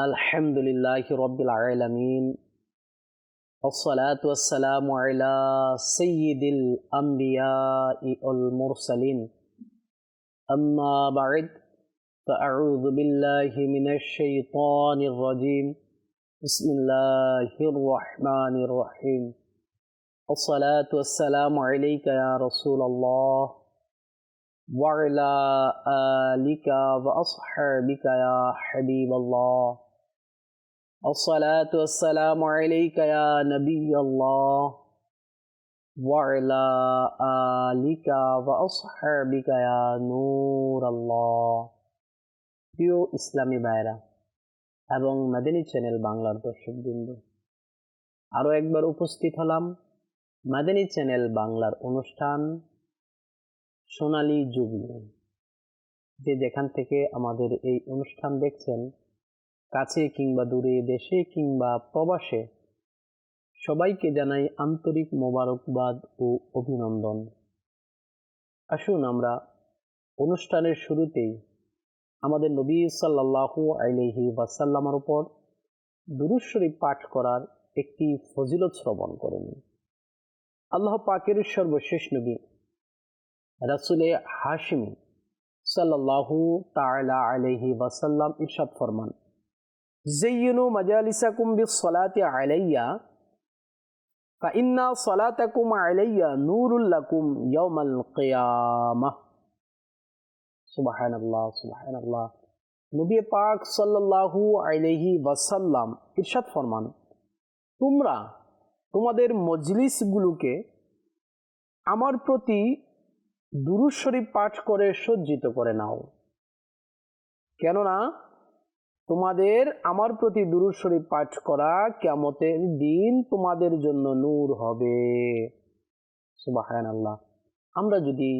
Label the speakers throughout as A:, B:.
A: الحمد لله رب العالمين والصلاة والسلام على سيد الأنبياء والمرسلين أما بعد فأعوذ بالله من الشيطان الرجيم بسم الله الرحمن الرحيم والصلاة والسلام عليك يا رسول الله وعلى آلك وأصحابك يا حبيب الله الصلاة والسلام عليك يا نبي الله وعلى آلك وأصحابك يا نور الله প্রিয় ইসলামী ভাইরা এবং মাদিনী চ্যানেল বাংলার দর্শকবৃন্দ আরও একবার উপস্থিত হলাম মাদিনী চ্যানেল বাংলার অনুষ্ঠান সোনালী যুগ নিয়ে যে যেখান থেকে আমাদের এই অনুষ্ঠান দেখছেন কাছে কিংবা দূরে দেশে কিংবা প্রবাসে, সবাইকে জানাই আন্তরিক মোবারকবাদ ও অভিনন্দন। আসুন আমরা অনুষ্ঠানের শুরুতেই আমাদের নবী সাল্লাহু আলহি ওয়াসাল্লামার উপর দুরুদ শরীফ পাঠ করার একটি ফজিলত শ্রবণ করেন আল্লাহ পাকের সর্বশেষ নবী রাসুলে হাশমি সাল্লাহু তালা আলহি ওয়াসাল্লাম ইরশাদ ফরমান জেইনু মজালিসা বি সলাতে আলাইয়া ফা ইন্না সলাতাকুম আলাইয়া নবী পাক ইরশাদ ফরমান তোমরা তোমাদের মজলিসগুলোকে আমার প্রতি দুরুশরীফ পাঠ করে সজ্জিত করে নাও। কেননা তোমাদের আমার প্রতি দুরুদ শরীফ পাঠ করা কেমতের দিন তোমাদের জন্য নূর হবে। সুবাহান আল্লাহ আমরা যদি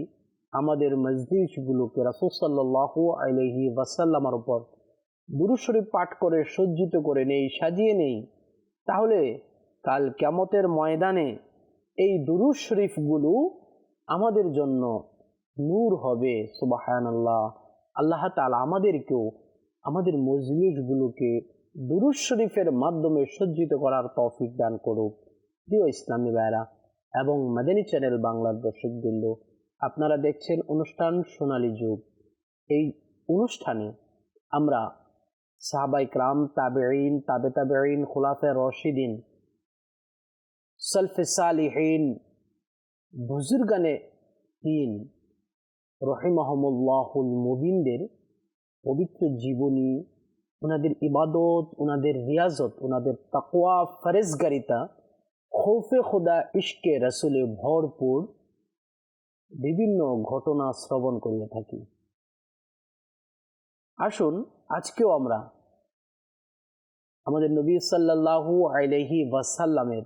A: আমাদের মসজিদগুলোকে রাসুল সাল্লাহু আলহি ওয়াসাল্লামার উপর দুরুদ শরীফ পাঠ করে সজ্জিত করে নেই, সাজিয়ে নেই, তাহলে কাল কেমতের ময়দানে এই দুরুদ শরীফগুলো আমাদের জন্য নূর হবে সুবাহান আল্লাহ আল্লাহ তালা আমাদেরকেও আমাদের মজলিসগুলোকে দুরুজ শরীফের মাধ্যমে সজ্জিত করার তৌফিক দান করুক। প্রিয় ইসলামী ভাইরা এবং মাদানী চ্যানেল বাংলার দর্শকবৃন্দ, আপনারা দেখছেন অনুষ্ঠান সোনালী যুগ। এই অনুষ্ঠানে আমরা সাহাবাই ক্রাম তাবেইন তাবে তাবেইন খোলাফে রশিদিন, সলফে সালিহীন, বুজুর্গানে তিন রহিমহমুল্লাহুল মুবিনদের পবিত্র জীবনী, ওনাদের ইবাদত, ওনাদের রিয়াজত, ওনাদের তাকোয়া ফরেজগারিতা খৌফে খোদা, ইশকে রসুলে ভরপুর বিভিন্ন ঘটনা শ্রবণ করিয়ে থাকি। আসুন, আজকেও আমরা আমাদের নবী সাল্লাহু আলহি ওয়াসাল্লামের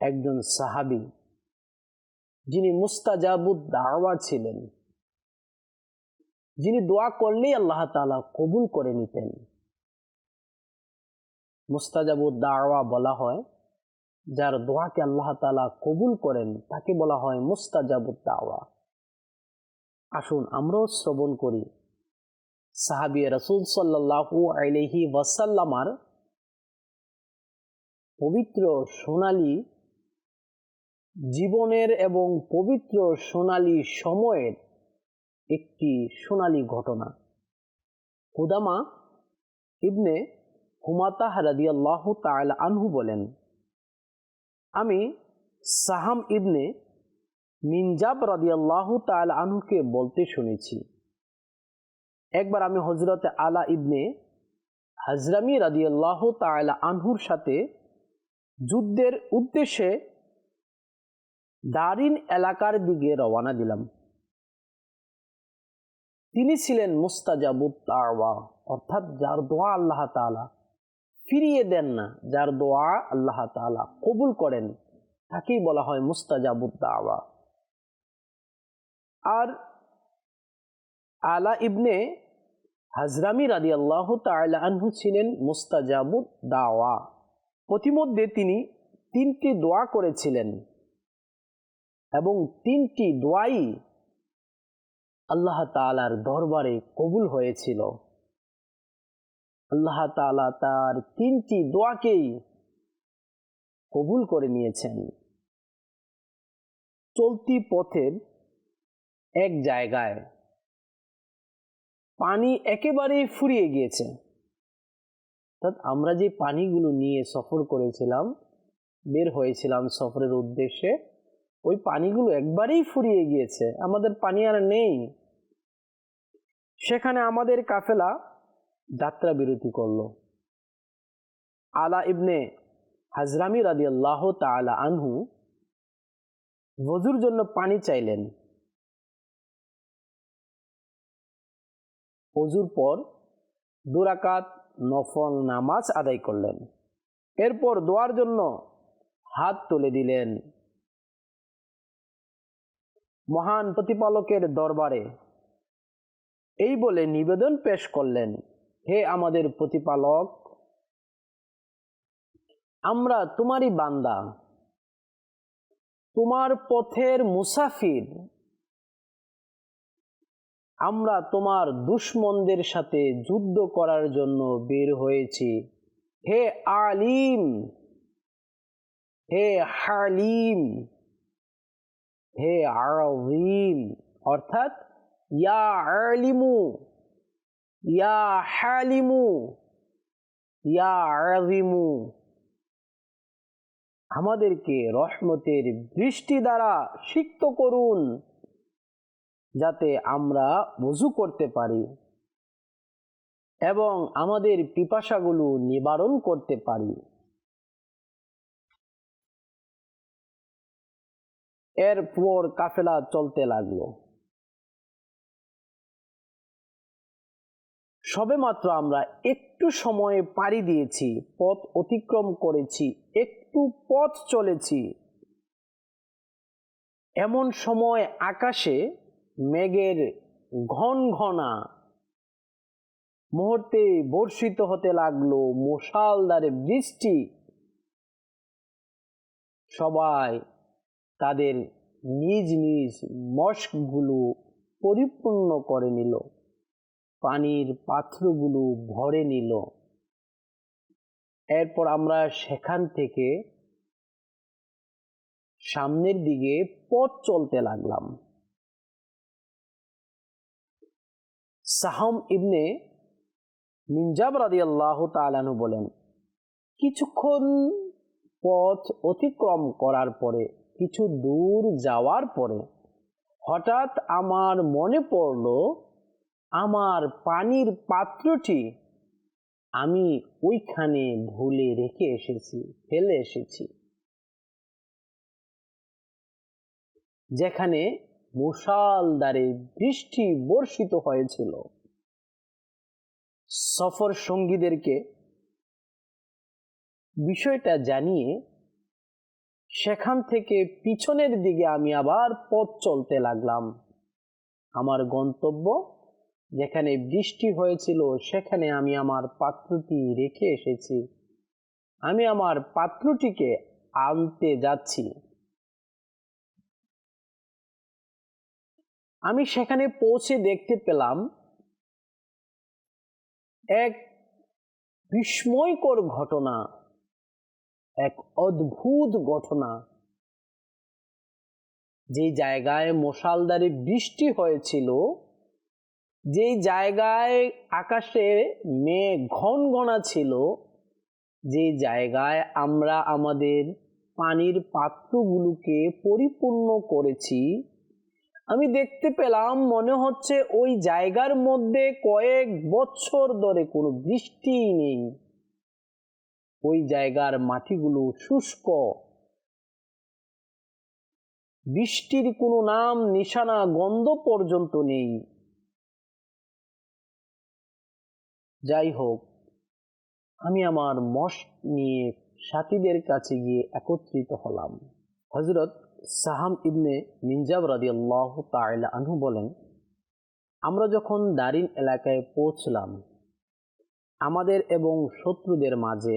A: একজন সাহাবি, যিনি মুস্তাজাবুদ দাওয়া ছিলেন। যিনি দোয়া করলেই আল্লাহ তালা কবুল করে নিতেন। মুস্তাজাবুদ দাওয়া বলা হয়, যার দোয়াকে আল্লাহ তালা কবুল করেন, তাকে বলা হয় মুস্তাজাবুদ দাওয়া। আসুন আমরাও শ্রবণ করি। সাহাবি রসুল সাল্লাহু আলহি ওয়াসাল্লামার পবিত্র সোনালী জীবনের এবং পবিত্র সোনালী সময়ের একটি সোনালী ঘটনা। হুদামা ইবনে হুমাতাহ রাদিয়াল্লাহ তাআলা আনহু বলেন, আমি সাহাম ইবনে মিনজাব রাদিয়াল্লাহ তাআলা আনহুকে বলতে শুনেছি। একবার আমি হজরতে আলা ইবনে হাজরামি রাদিয়াল্লাহ তাআলা আনহুর সাথে যুদ্ধের উদ্দেশ্যে দারিন এলাকার দিকে রওনা দিলাম। তিনি ছিলেন মুস্তাজাবুত তাওয়া অর্থাৎ যার দোয়া আল্লাহ তালা ফিরিয়ে দেন না, যার দোয়া আল্লাহ তালা কবুল করেন, তাকেই বলা হয় মুস্তাজাবুত দাওয়া। আর আলা ইবনে হাজরামি রাদি আল্লাহ আনহু ছিলেন মুস্তাজাবুত দাওয়া। প্রতিমধ্যে তিনি তিনটি দোয়া করেছিলেন এবং তিনটি দোয়াই আল্লাহ তালার দরবারে কবুল হয়েছিল। আল্লাহ তালা তার তিনটি দোয়াকেই কবুল করে নিয়েছেন। চলতি পথের এক জায়গায় পানি একেবারেই ফুরিয়ে গিয়েছে। অর্থাৎ আমরা যে পানিগুলো নিয়ে সফর করেছিলাম, বের হয়েছিলাম সফরের উদ্দেশ্যে, ওই পানিগুলো একবারেই ফুরিয়ে গিয়েছে। আমাদের পানি আর নেই। সেখানে আমাদের কাফেলা যাত্রা বিরতি করল। আলা ইবনে হাজরামি রাদি আল্লাহ তালা আনহু বজুর জন্য পানি চাইলেন। অজুর পর দুরাকাত নফল নামাজ আদায় করলেন। এরপর দোয়ার জন্য হাত তুলে দিলেন। মহান প্রতিপালকের দরবারে এই বলে নিবেদন পেশ করলেন। হে আমাদের প্রতিপালক, আমরা তোমারই বান্দা। তোমার পথের মুসাফির। আমরা তোমার দুশ্মনদের সাথে যুদ্ধ করার জন্য বের হয়েছি। হে আলিম, হে হালিম, হে আলিম অর্থাৎ ইয়া আলিমু ইয়া হালিমু ইয়া আলিমু আমাদেরকে রহমতের বৃষ্টি দ্বারা সিক্ত করুন, যাতে আমরা বজু করতে পারি এবং আমাদের পিপাসাগুলো নিবারণ করতে পারি। এরপর কাফেলা চলতে লাগল। সবেমাত্র আমরা একটু সময়ে পাড়ি দিয়েছি, পথ অতিক্রম করেছি, একটু পথ চলেছি। এমন সময় আকাশে মেঘের ঘন ঘনা মুহূর্তে বর্ষিত হতে লাগল মশালদারে বৃষ্টি। সবাই তাদের নিজ নিজ মস্কগুলো পরিপূর্ণ করে নিল। পানির পাত্রগুলো ভরে নিল। এরপর আমরা সেখান থেকে সামনের দিকে পথ চলতে লাগলাম। সাহম ইবনে মিনজাব রাদি আল্লাহ তালানু বলেন, কিছুক্ষণ পথ অতিক্রম করার পরে, কিছু দূর যাওয়ার পরে হঠাৎ আমার মনে পড়ল আমার পানির পাত্রটি আমি ওইখানে ভুলে রেখে এসেছি, ফেলে এসেছি। যেখানে মুষালদারে বৃষ্টি বর্ষিত হয়েছিল। সফর সঙ্গীদেরকে বিষয়টা জানিয়ে সেখান থেকে পিছনের দিকে আমি আবার পথ চলতে লাগলাম। আমার গন্তব্য যেখানে বৃষ্টি হয়েছিল, সেখানে আমি আমার পাত্রটি রেখে এসেছি। আমি আমার পাত্রটিকে আনতে যাচ্ছি। আমি সেখানে পৌঁছে দেখতে পেলাম এক বিস্ময়কর ঘটনা, এক অদ্ভুত ঘটনা। যে জায়গায় মশালদারে বৃষ্টি হয়েছিল যে জায়গায় আকাশে মেঘ ঘন ঘনা ছিল যে জায়গায় আমরা আমাদের পানির পাত্রগুলোকে পরিপূর্ণ করেছি, আমি দেখতে পেলাম মনে হচ্ছে ওই জায়গার মধ্যে কয়েক বছর ধরে কোনো বৃষ্টিই নেই। ওই জায়গার মাটিগুলো শুষ্ক। বৃষ্টির কোনো নাম, নিশানা, গন্ধ পর্যন্ত নেই। যাই হোক, আমি আমার মস্ক নিয়ে সাথীদের কাছে গিয়ে একত্রিত হলাম। হজরত সাহাম ইবনে মিনজাব রাদি আল্লাহ তাইলা আনহু বলেন, আমরা যখন দারিন এলাকায় পৌঁছলাম, আমাদের এবং শত্রুদের মাঝে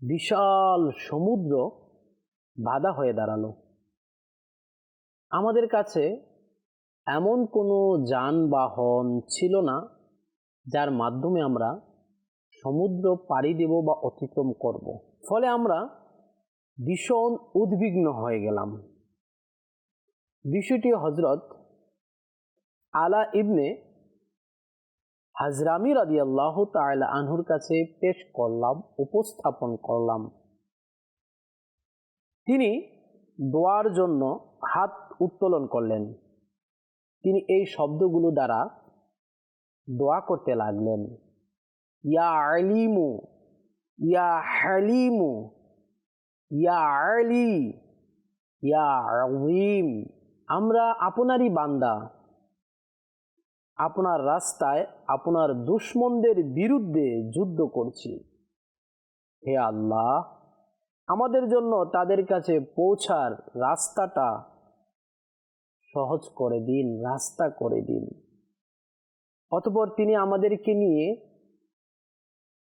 A: বিশাল সমুদ্র বাধা হয়ে দাঁড়াল। আমাদের কাছে এমন কোনো যানবাহন ছিল না যার মাধ্যমে আমরা সমুদ্র পাড়ি দেব বা অতিক্রম করব। ফলে আমরা ভীষণ উদ্বিগ্ন হয়ে গেলাম। বিষয়টি হজরত আলা ইবনে হাজরামি রাদি আল্লাহ তালা আনহুর কাছে পেশ করলাম, উপস্থাপন করলাম। তিনি দোয়ার জন্য হাত উত্তোলন করলেন। তিনি এই শব্দগুলো দ্বারা দোয়া করতে লাগলেন। ইয়া আলিমু, ইয়া হালিমু, ইয়া আলি, ইয়া আলিম আমরা আপনারই বান্দা। আপনার রাস্তায় আপনার দুশ্মনদের বিরুদ্ধে যুদ্ধ করছি। হে আল্লাহ, আমাদের জন্য তাদের কাছে পৌঁছার রাস্তাটা সহজ করে দিন, রাস্তা করে দিন। অতপর তিনি আমাদেরকে নিয়ে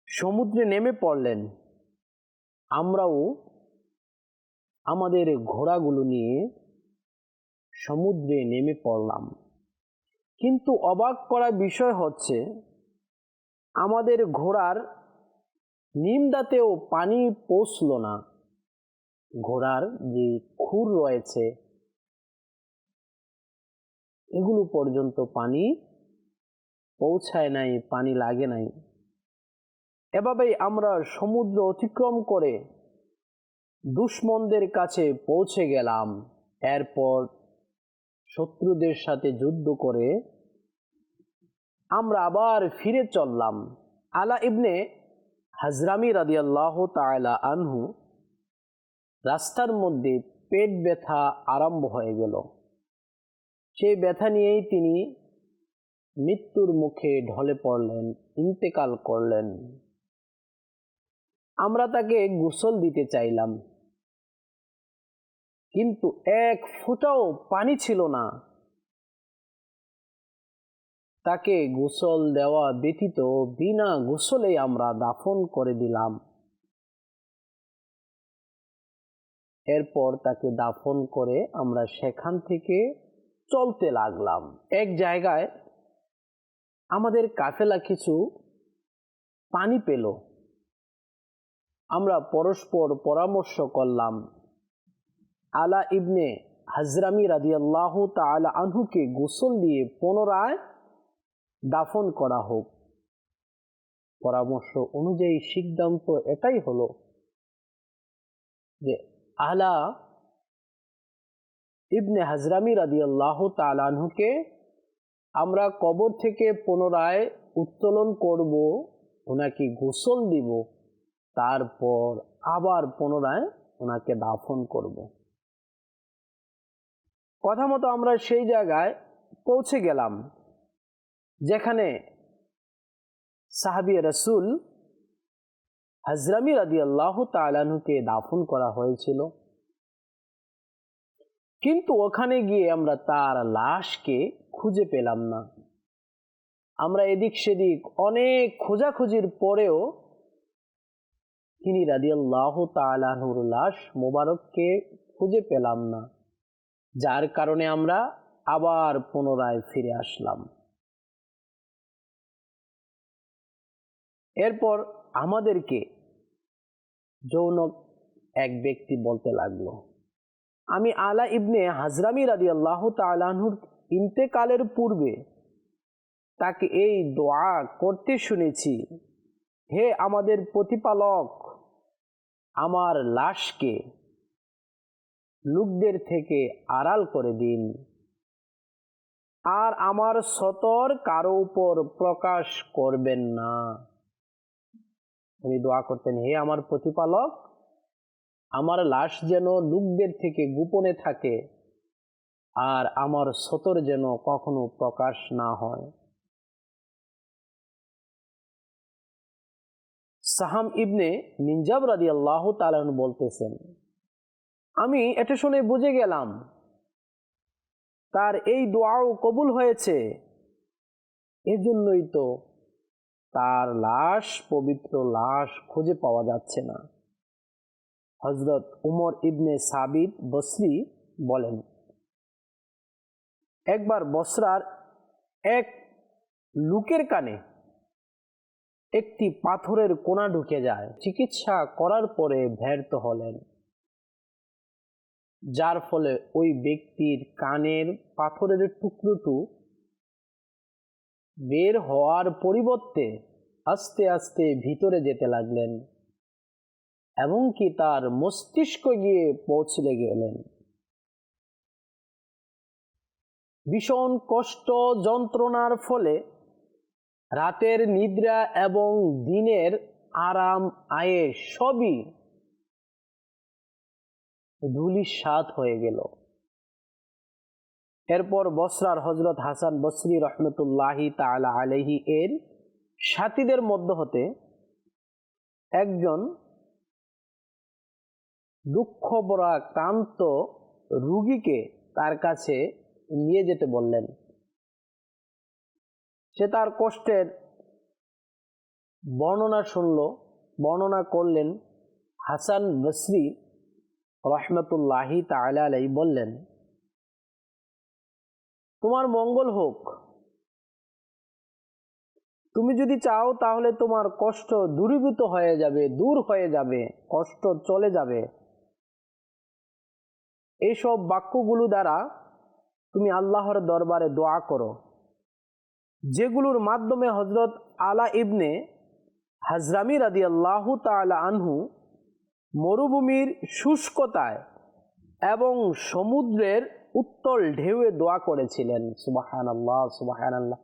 A: সমুদ্রে নেমে পড়লেন। আমরাও আমাদের ঘোড়াগুলো নিয়ে সমুদ্রে নেমে পড়লাম। কিন্তু অবাক করা বিষয় হচ্ছে, আমাদের ঘোড়ার নিমদাতেও পানি পৌঁছল না। ঘোড়ার যে খুর রয়েছে, এগুলো পর্যন্ত পানি পৌঁছায় নাই, পানি লাগে নাই। এভাবেই আমরা সমুদ্র অতিক্রম করে দুশ্মনদের কাছে পৌঁছে গেলাম। এরপর শত্রুদের সাথে যুদ্ধ করে আমরা আবার ফিরে চললাম। আলা ইবনে হাজরামি রাদিয়াল্লাহ তালা আনহু রাস্তার মধ্যে পেট ব্যথা আরম্ভ হয়ে গেল। সেই ব্যথা নিয়েই তিনি মৃত্যুর মুখে ঢলে পড়লেন, ইন্তেকাল করলেন। আমরা তাকে গোসল দিতে চাইলাম। কিন্তু এক ফোঁটাও পানি ছিল না। তাকে গোসল দেওয়া ব্যতীত বিনা গোসলে আমরা দাফন করে দিলাম। এরপর তাকে দাফন করে আমরা সেখান থেকে চলতে লাগলাম। এক জায়গায় আমাদের কাফেলা কিছু পানি পেল। আমরা পরস্পর পরামর্শ করলাম। আলা ইবনে হাজরামি রাদিয়াল্লাহ তালা আনহুকে গোসল দিয়ে পুনরায় দাফন করা হোক। পরামর্শ অনুযায়ী সিদ্ধান্ত এটাই হলো যে আলা ইবনে হাজরামি রাদিয়াল্লাহ তালানহুকে আমরা কবর থেকে পুনরায় উত্তোলন করব, ওনাকে গোসল দিব, তারপর আবার পুনরায় ওনাকে দাফন করব। কথা মতো আমরা সেই জায়গায় পৌঁছে গেলাম, যেখানে সাহাবি রসুল হজরমি রাদি আল্লাহ তালানুকে দাফন করা হয়েছিল। কিন্তু ওখানে গিয়ে আমরা তার লাশকে খুঁজে পেলাম না। আমরা এদিক সেদিক অনেক খোঁজাখুঁজির পরেও তিনি রাদিয়াল্লাহ তালাহুর লাশ মোবারককে খুঁজে পেলাম না, যার কারণে আমরা আবার পুনরায় ফিরে আসলাম। এরপর আমাদেরকে যৌনক এক ব্যক্তি বলতে লাগল, আমি আলা ইবনে হাজরামি রাদি আল্লাহ তালাহুর ইন্তেকালের পূর্বে তাকে এই দোয়া করতে শুনেছি। হে আমাদের প্রতিপালক, আমার লাশকে লোকদের থেকে আড়াল করে দিন। আর আমার সতর কারও উপর প্রকাশ করবেন না। উনি দোয়া করতেন, হে আমার প্রতিপালক, আমার লাশ যেন লোকদের থেকে গোপনে থাকে। আর আমার সতর যেন কখনো প্রকাশ না হয়। সাহাম ইবনে মিনজাব রাদি আল্লাহ তালন বলতেছেন, আমি এটা শুনে বুঝে গেলাম, তার এই দোয়াও কবুল হয়েছে, এজন্যই তো তার লাশ, পবিত্র লাশ খুঁজে পাওয়া যাচ্ছে না। হজরত উমর ইবনে সাবিদ বসরি বলেন একবার বসরার এক লুকের কানে একটি পাথরের কোনা ঢুকে যায়। চিকিৎসা করার পরে ব্যর্থ হলেন। যার ফলে ওই ব্যক্তির কানের পাথরের টুকরোটু বের হওয়ার পরিবর্তে আস্তে আস্তে ভিতরে যেতে লাগলেন এমনকি তার মস্তিষ্ক গিয়ে পৌঁছলে গেলেন। ভীষণ কষ্ট যন্ত্রণার ফলে রাতের নিদ্রা এবং দিনের আরাম, আয়ে সবই স্বাদ হয়ে গেল। এরপর বসরার হজরত হাসান বসরি রহমতুল্লাহি তালা আলহি এর সাথীদের মধ্য হতে একজন দুঃখ বড়া ক্রান্ত রুগীকে তার কাছে নিয়ে যেতে বললেন। সে তার কষ্টের বর্ণনা শুনল, বর্ণনা করলেন হাসান বসরি রহমতুল্লাহি তালা আলাই বললেন, তোমার মঙ্গল হোক। তুমি যদি চাও তাহলে তোমার কষ্ট দূরীভূত হয়ে যাবে, দূর হয়ে যাবে, কষ্ট চলে যাবে। এইসব বাক্যগুলো দ্বারা তুমি আল্লাহর দরবারে দোয়া করো। যেগুলোর মাধ্যমে হজরত আলা ইবনে হাজরামি রাদি আল্লাহ তালা আনহু মরুভূমির শুষ্কতায় এবং সমুদ্রের উত্তল ঢেউয়ে দোয়া করেছিলেন। সুবাহান আল্লাহ সুবাহান আল্লাহ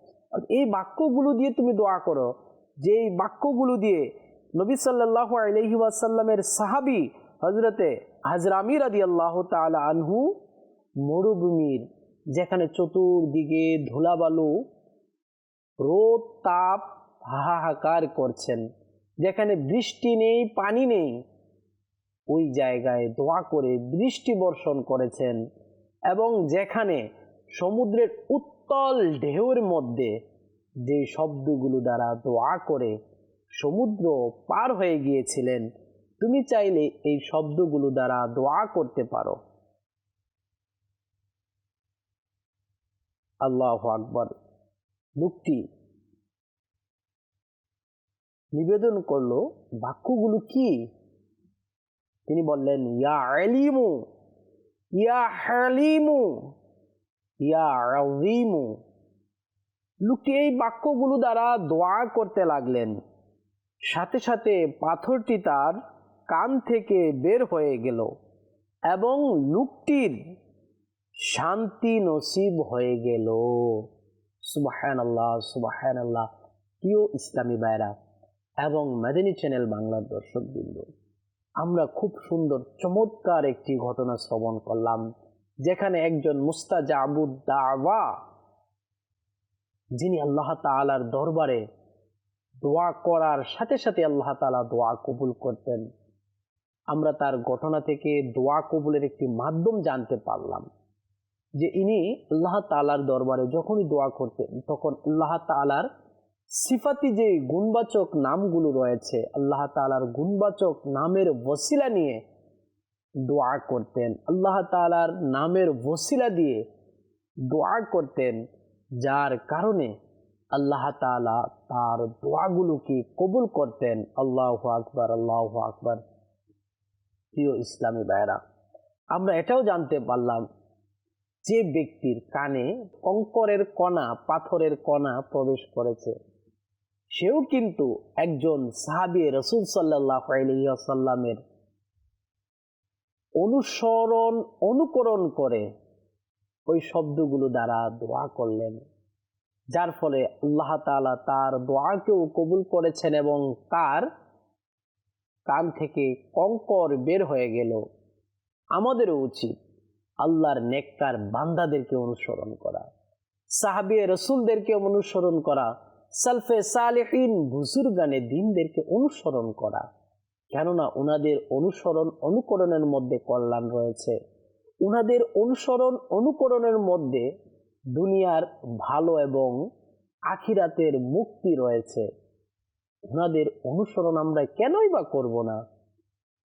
A: এই বাক্যগুলো দিয়ে তুমি দোয়া করো, যে এই বাক্যগুলো দিয়ে নবী সাল্লাহ আলহি ওয়াসাল্লামের সাহাবি হজরতে হাজরামির আদি আল্লাহ তালা আনহু মরুভূমির যেখানে চতুর্দিকে ধুলাবালু, রোদ, তাপ হাহাকার করছেন। যেখানে বৃষ্টি নেই, পানি নেই, ওই জায়গায় দোয়া করে বৃষ্টি বর্ষণ করেছেন। এবং যেখানে সমুদ্রের উত্তল ঢেউর মধ্যে যে শব্দগুলো দ্বারা দোয়া করে সমুদ্র পার হয়ে গিয়েছিলেন, তুমি চাইলে এই শব্দগুলো দ্বারা দোয়া করতে পারো। আল্লাহ আকবর। লোকটি নিবেদন করল, বাক্যগুলো কি? তিনি বললেন, ইয়া ইয়া হালিমু, ইয়া লোকটি এই বাক্যগুলো দ্বারা দোয়া করতে লাগলেন। সাথে সাথে পাথরটি তার কান থেকে বের হয়ে গেল এবং লোকটির শান্তি নসিব হয়ে গেল। সুবাহান আল্লাহ সুবাহান আল্লাহ প্রিয় ইসলামী বাইরা এবং মেদিনী চ্যানেল বাংলার দর্শকবৃন্দ, আমরা খুব সুন্দর, চমৎকার একটি ঘটনা শ্রবণ করলাম, যেখানে একজন মুস্তাজাবুদ দাওয়া, যিনি আল্লাহ তালার দরবারে দোয়া করার সাথে সাথে আল্লাহ তালা দোয়া কবুল করতেন। আমরা তার ঘটনা থেকে দোয়া কবুলের একটি মাধ্যম জানতে পারলাম। যে ইনি আল্লাহ তালার দরবারে যখনই দোয়া করতেন, তখন আল্লাহ তালার সিফাতি যে গুণবাচক নামগুলো রয়েছে, আল্লাহ তালার গুণবাচক নামের ওসিলা নিয়ে দোয়া করতেন। আল্লাহ তালার নামের ওসিলা দিয়ে দোয়া করতেন, যার কারণে আল্লাহ তালা তার দোয়াগুলোকে কবুল করতেন। আল্লাহ আকবর আল্লাহ আকবর। প্রিয় ইসলামী ভাইরা আমরা এটাও জানতে পারলাম যে ব্যক্তির কানে কঙ্করের কণা, পাথরের কণা প্রবেশ করেছে, সেও কিন্তু একজন সাহাবি রসুল সাল্লাহ আলিয়াসাল্লামের অনুসরণ, অনুকরণ করে ওই শব্দগুলো দ্বারা দোয়া করলেন। যার ফলে আল্লাহ তালা তার দোয়াকেও কবুল করেছেন এবং তার কান থেকে কঙ্কর বের হয়ে গেল। আমাদেরও উচিত আল্লাহর নেককার বান্দাদেরকে অনুসরণ করা। সাহাবি রসুলদেরকে অনুসরণ করা। সালফে সালেহিন বুজুর্গানে দিনদেরকে অনুসরণ করা। কেননা ওনাদের অনুসরণ অনুকরণের মধ্যে কল্যাণ রয়েছে। ওনাদের অনুসরণ অনুকরণের মধ্যে দুনিয়ার ভালো এবং আখিরাতের মুক্তি রয়েছে। ওনাদের অনুসরণ আমরা কেনই বা করব না?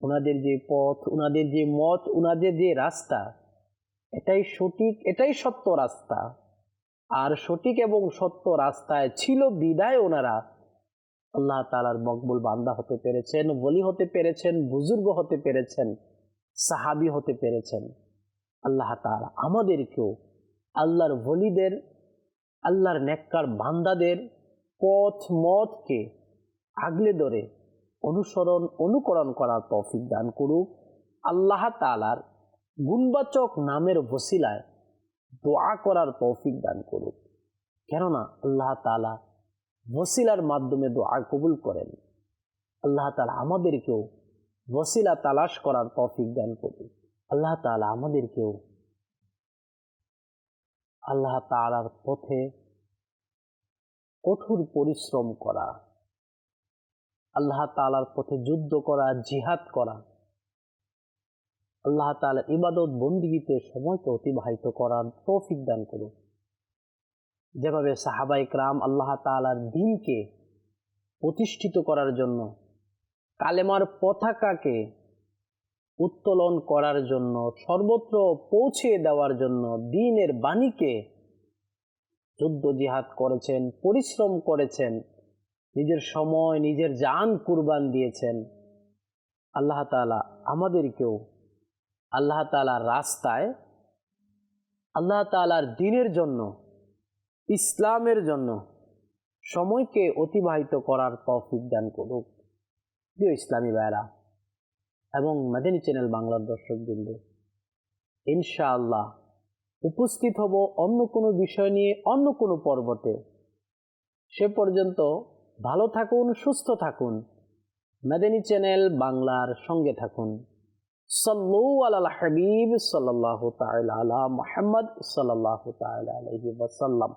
A: ওনাদের যে পথ ওনাদের যে মত ওনাদের যে রাস্তা এটাই সঠিক, এটাই সত্য রাস্তা। আর সঠিক এবং সত্য রাস্তায় ছিল বিদায় ওনারা। আল্লাহ তালার মকবুল বান্দা হতে পেরেছেন বলি হতে পেরেছেন, বুজুর্গ হতে পেরেছেন, সাহাবি হতে পেরেছেন। আল্লাহ তালা আমাদেরকেও আল্লাহর বলিদের আল্লাহর নেককার বান্দাদের পথ, মতকে আগলে ধরে অনুসরণ, অনুকরণ করার তৌফিক দান করুক। আল্লাহ তালার গুণবাচক নামের বসিলায় দোয়া করার তৌফিক দান করুক। কেননা আল্লাহ তালা ওসিলার মাধ্যমে দোয়া কবুল করেন। আল্লাহ তালা আমাদেরকেও বসিলা তালাশ করার তৌফিক দান করুক। আল্লাহ তালা আমাদেরকেও আল্লাহ তালার পথে কঠোর পরিশ্রম করা, আল্লাহ তালার পথে যুদ্ধ করা, জিহাদ করা আল্লাহ তালা ইবাদত বন্দিগিতে সময়কে অতিবাহিত করার তৌফিক দান করুন। যেভাবে সাহাবাই ক্রাম আল্লাহ তালার দিনকে প্রতিষ্ঠিত করার জন্য, কালেমার পতাকাকে উত্তোলন করার জন্য, সর্বত্র পৌঁছে দেওয়ার জন্য দিনের বাণীকে যুদ্ধ জিহাদ করেছেন, পরিশ্রম করেছেন, নিজের সময়, নিজের জান কুরবান দিয়েছেন। আল্লাহ তালা আমাদেরকেও আল্লাহ তালার রাস্তায়, আল্লাহ তালার দিনের জন্য, ইসলামের জন্য সময়কে অতিবাহিত করার তৌফিক দান করুক। প্রিয় ইসলামী ভাইরা এবং মাদানী চ্যানেল বাংলার দর্শকবৃন্দ ইনশাআল্লাহ উপস্থিত হব অন্য কোনো বিষয় নিয়ে অন্য কোনো পর্বতে। সে পর্যন্ত ভালো থাকুন, সুস্থ থাকুন। মাদানী চ্যানেল বাংলার সঙ্গে থাকুন। সাল্লু আল হাবিব সাল্লাহ তাআলা আলা মুহাম্মদ সাল্লাল্লাহু তাআলা আলাইহি ওয়াসাল্লাম